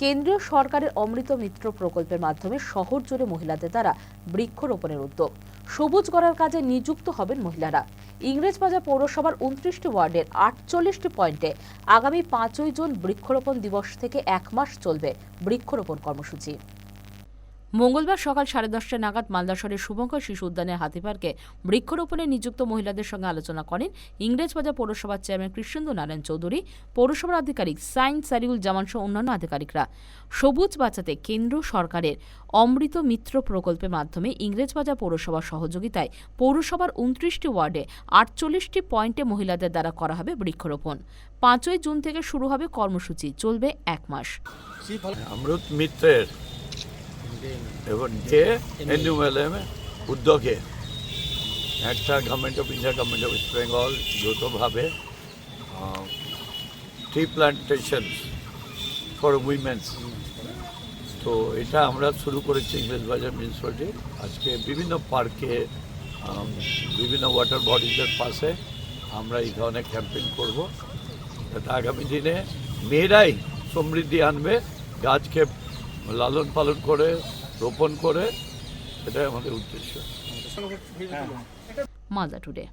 কেন্দ্রীয় সরকারের অমৃত মিত্র প্রকল্পের মাধ্যমে শহর জুড়ে মহিলাদের দ্বারা বৃক্ষরোপণের উদ্যোগ। সবুজ করার কাজে নিযুক্ত হবেন মহিলারা। ইংরেজবাজার পৌরসভার উনত্রিশটি ওয়ার্ডের আটচল্লিশটি পয়েন্টে আগামী পাঁচই জুন বৃক্ষরোপণ দিবস থেকে এক মাস চলবে বৃক্ষরোপণ কর্মসূচি। মঙ্গলবার সকাল সাড়ে দশটা নাগাদ মালদাসরের শুভঙ্কর শিশু উদ্যানের হাতি পার্কে বৃক্ষরোপণে নিযুক্ত মহিলাদের সঙ্গে আলোচনা করেন ইংরেজবাজার পৌরসভার চেয়ারম্যান কৃষ্ণেন্দু নারায়ণ চৌধুরী, পৌরসভার আধিকারিক সাইন সারিউল জামান সহ অন্যান্য আধিকারিকরা। সবুজ বাঁচাতে কেন্দ্র সরকারের অমৃত মিত্র প্রকল্পের মাধ্যমে ইংরেজবাজার পৌরসভার সহযোগিতায় পৌরসভার উনত্রিশটি ওয়ার্ডে আটচল্লিশটি পয়েন্টে মহিলাদের দ্বারা করা হবে বৃক্ষরোপণ। পাঁচই জুন থেকে শুরু হবে কর্মসূচি, চলবে এক মাস। অমৃত মিত্রের এবং যে এনইউএলএম উদ্যোগে একটা government of India government of West Bengal যৌথভাবে ট্রি প্লান্টেশন ফর উইমেন্স তো এটা আমরা শুরু করেছি ইংরেজবাজার মিউনিসিপ্যালিটি আজকে বিভিন্ন পার্কে বিভিন্ন ওয়াটার বডিজের পাশে আমরা এই ধরনের ক্যাম্পেইন করব। যাতে আগামী দিনে মেয়েরাই সমৃদ্ধি আনবে, গাছকে লালন পালন করে রোপণ করে এটাই আমাদের উদ্দেশ্য। মাজা টুডে।